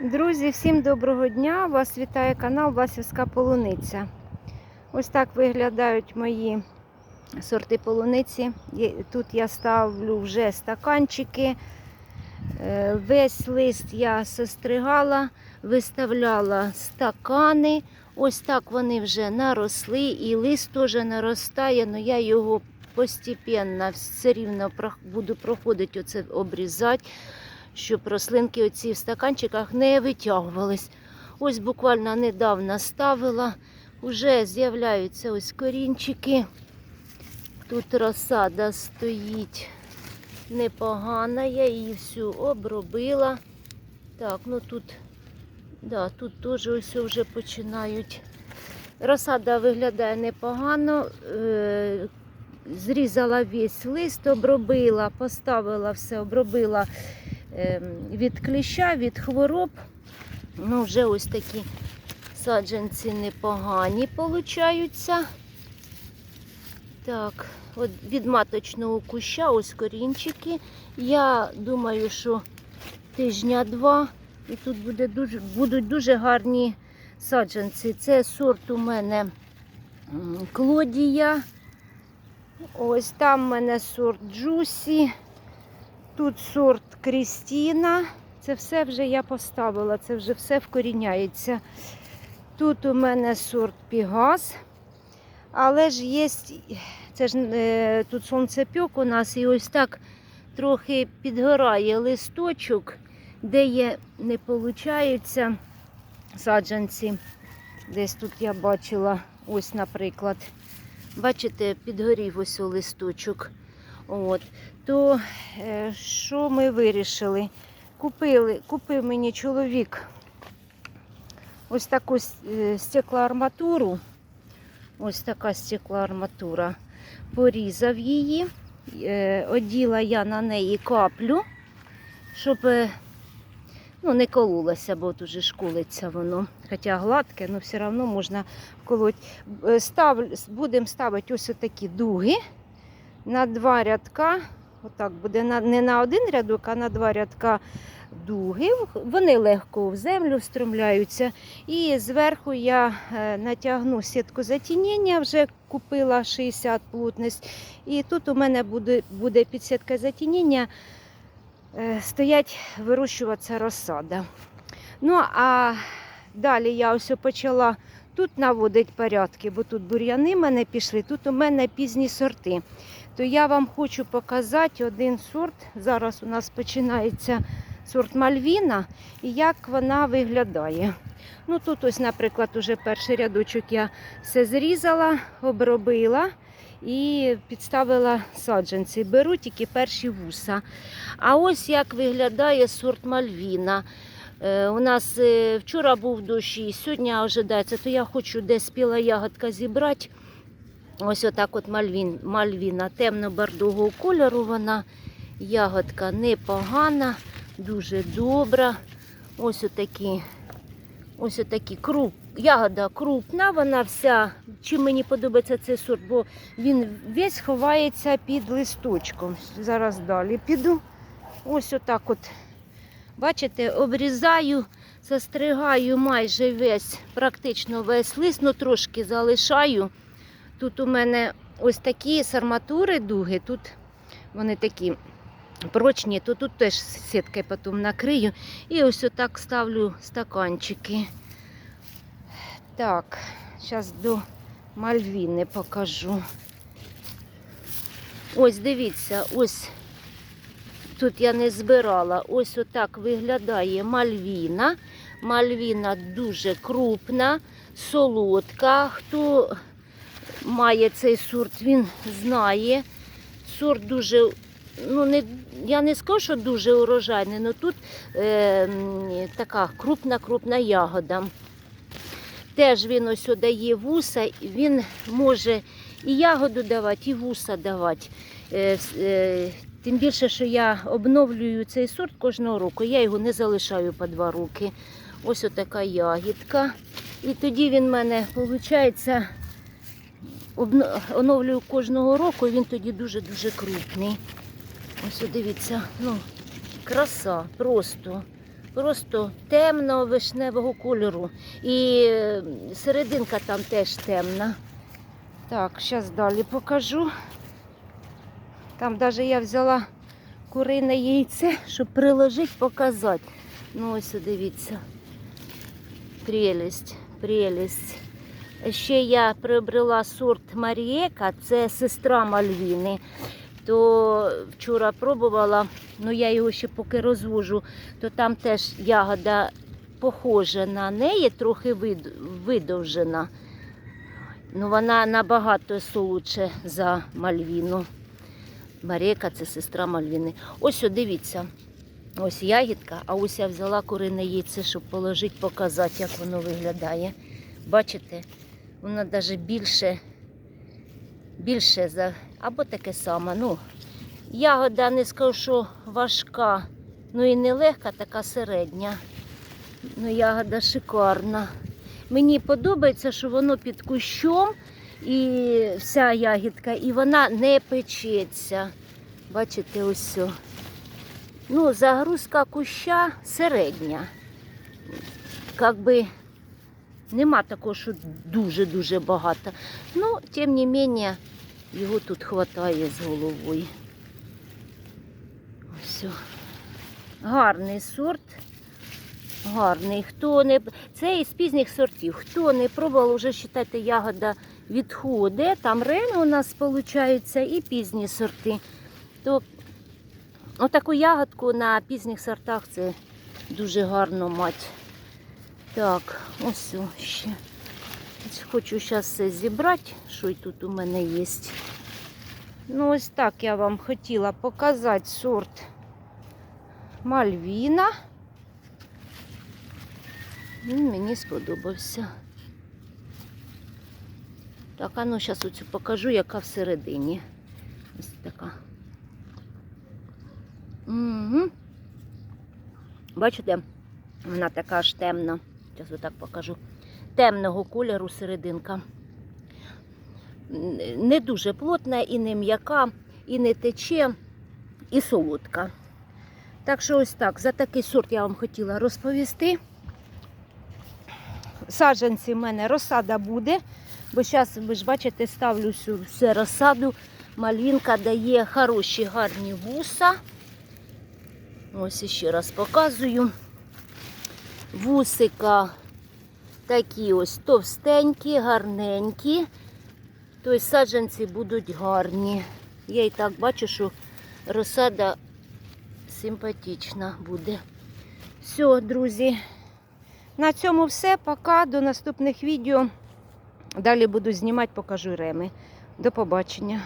Друзі, всім доброго дня! Вас вітає канал Васівська Полуниця. Ось так виглядають мої сорти полуниці. Тут я ставлю вже стаканчики. Е, Весь лист я состригала, виставляла стакани. Ось так вони вже наросли, і лист теж наростає, але я його постепенно все рівно буду проходити, оце обрізати щоб рослинки оці в стаканчиках не витягувались. Ось буквально недавно ставила, вже з'являються ось корінчики. Тут розсада стоїть непогана, я її всю обробила. Так, ну тут, да, тут теж ось вже починають. Розсада виглядає непогано. Е, зрізала весь лист, обробила, поставила все, обробила від кліща, від хвороб. Ну, вже ось такі саджанці непогані получаються. Так, от від маточного куща ось корінчики. Я думаю, що тижня два і тут буде дуже, будуть дуже гарні саджанці. Це сорт у мене Клодія. Ось там у мене сорт Джусі. Тут сорт Крістіна. Це все вже я поставила, це вже все вкоріняється. Тут у мене сорт Пігас. Але ж є, це ж е, тут сонцепьок у нас, і ось так трохи підгорає листочок, де є, не получаються саджанці. Десь тут я бачила, ось, наприклад. Бачите, підгорів ось листочок. От. То е, що ми вирішили? Купили, купив мені чоловік ось таку е, стеклоарматуру. Ось така стеклоарматура. Порізав її, е, оділа я на неї каплю, щоб ну, не кололося, бо тут же школиться воно. Хоча гладке, але все одно можна колоть. Е, Став, будемо ставити ось такі дуги на два рядка. Отак буде на, не на один рядок, а на два рядка дуги. Вони легко в землю встромляються. І зверху я е, натягну сітку затінення, вже купила 60 плотність. І тут у мене буде, буде під сіткою затінення е, стоять вирощуватися розсада. Ну а далі я ось почала тут наводити порядки, бо тут бур'яни в мене пішли, тут у мене пізні сорти. То я вам хочу показати один сорт. Зараз у нас починається сорт Мальвіна і як вона виглядає. Ну тут ось, наприклад, уже перший рядочок я все зрізала, обробила і підставила саджанці. Беру тільки перші вуса. А ось як виглядає сорт Мальвіна. Е, у нас е, вчора був дощ і сьогодні ожидається, то я хочу десь спіла ягодка зібрати. Ось отак от мальвін, мальвіна темно-бордового кольору вона. Ягодка непогана, дуже добра. Ось отакі, ось отакі круп. Ягода крупна, вона вся. Чим мені подобається цей сорт, бо він весь ховається під листочком. Зараз далі піду. Ось отак от. Бачите, обрізаю, застригаю майже весь, практично весь лист, ну трошки залишаю. Тут у мене ось такі сарматури дуги, тут вони такі прочні, то тут теж сіткою потім накрию. І ось отак ставлю стаканчики. Так, зараз до Мальвіни покажу. Ось дивіться, ось тут я не збирала. Ось отак виглядає Мальвіна. Мальвіна дуже крупна, солодка. Хто має цей сорт, він знає. Сорт дуже, ну не, я не скажу, що дуже урожайний, але тут е, така крупна-крупна ягода. Теж він ось дає вуса, він може і ягоду давати, і вуса давати. Е, е, тим більше, що я обновлюю цей сорт кожного року, я його не залишаю по два роки. Ось отака ягідка. І тоді він в мене, виходить, оновлюю кожного року, і він тоді дуже-дуже крупний. Ось дивіться, ну, краса просто. просто темного вишневого кольору. І е, серединка там теж темна. Так, зараз далі покажу. Там навіть я взяла курине яйце, щоб приложити, показати. Ну, ось дивіться. Прелість, прелість. Ще я приобрела сорт Марієка, це сестра Мальвіни. То вчора пробувала, ну я його ще поки розвожу, то там теж ягода похожа на неї, трохи вид- видовжена. Ну, вона набагато солодше за Мальвіну. Маріка це сестра Мальвіни. Ось, о, дивіться. Ось ягідка, а ось я взяла курине яйце, щоб положити, показати, як воно виглядає. Бачите, воно навіть більше, більше за, або таке саме. Ну, ягода не скажу, що важка, ну і не легка, така середня. Ну, ягода шикарна. Мені подобається, що воно під кущом і вся ягідка, і вона не печеться. Бачите, ось. Ну, загрузка куща середня. Как би нема такого, що дуже-дуже багато. Ну, тим не менше, його тут хватає з головою. Ось. Гарний сорт. Гарний. Хто не... Це із пізніх сортів. Хто не пробував, вже вважайте, ягода відходить. Там рено у нас виходить і пізні сорти. То отаку ягодку на пізніх сортах це дуже гарно мати. Так, ось ще. Хочу зараз все зібрати, що тут у мене є. Ну, ось так я вам хотіла показати сорт Мальвіна. Він мені сподобався. Так, а ну зараз оцю покажу, яка всередині. Ось така. Угу. Бачите, вона така аж темна. Зараз отак покажу. Темного кольору серединка. Не дуже плотна і не м'яка, і не тече, і солодка. Так що ось так, за такий сорт я вам хотіла розповісти. Саджанці в мене розсада буде, бо зараз, ви ж бачите, ставлю всю, все розсаду. Малінка дає хороші гарні вуса. Ось ще раз показую. Вусика такі ось товстенькі, гарненькі. Тобто саджанці будуть гарні. Я і так бачу, що розсада симпатична буде. Все, друзі. На цьому все. Пока. До наступних відео. Далі буду знімати, покажу реми. До побачення.